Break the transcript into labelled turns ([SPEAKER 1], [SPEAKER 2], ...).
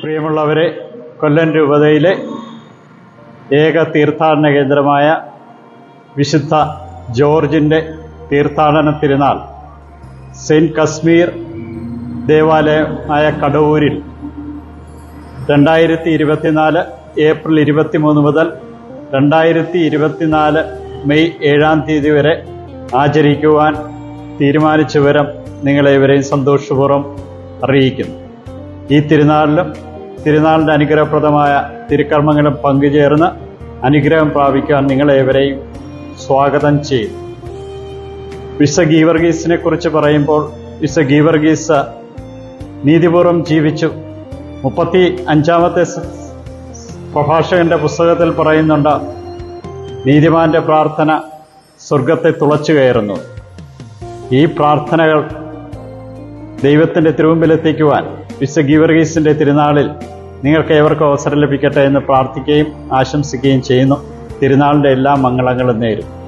[SPEAKER 1] പ്രിയമുള്ളവരെ കൊല്ലം രൂപതയിലെ ഏക തീർത്ഥാടന കേന്ദ്രമായ വിശുദ്ധ ജോർജിന്റെ തീർത്ഥാടന തിരുനാൾ സെയിന്റ് കശ്മീർ ദേവാലയമായ കടവൂരിൽ രണ്ടായിരത്തി ഇരുപത്തിനാല് ഏപ്രിൽ ഇരുപത്തിമൂന്ന് മുതൽ രണ്ടായിരത്തി ഇരുപത്തിനാല് മെയ് ഏഴാം തീയതി വരെ ആചരിക്കുവാൻ തീരുമാനിച്ച നിങ്ങളെ ഇവരെയും സന്തോഷപൂർവം അറിയിക്കുന്നു. ഈ തിരുനാളിലും തിരുനാളിന്റെ അനുഗ്രഹപ്രദമായ തിരുക്കർമ്മങ്ങളും പങ്കുചേർന്ന് അനുഗ്രഹം പ്രാപിക്കാൻ നിങ്ങളേവരെയും സ്വാഗതം ചെയ്യും. വിശ ഗീവർഗീസിനെ കുറിച്ച് പറയുമ്പോൾ വിശ ഗീവർഗീസ് നീതിപൂർവം ജീവിച്ചു. മുപ്പത്തി അഞ്ചാമത്തെ പ്രഭാഷകന്റെ പുസ്തകത്തിൽ പറയുന്നുണ്ട് നീതിമാന്റെ പ്രാർത്ഥന സ്വർഗത്തെ തുളച്ചു കയറുന്നു. ഈ പ്രാർത്ഥനകൾ ദൈവത്തിന്റെ തിരുമുമ്പിലെത്തിക്കുവാൻ വിശ ഗീവർഗീസിന്റെ തിരുനാളിൽ നിങ്ങൾക്ക് ഏവർക്കും അവസരം ലഭിക്കട്ടെ എന്ന് പ്രാർത്ഥിക്കുകയും ആശംസിക്കുകയും ചെയ്യുന്നു. തിരുനാളിന്റെ എല്ലാ മംഗളങ്ങളും നേരും.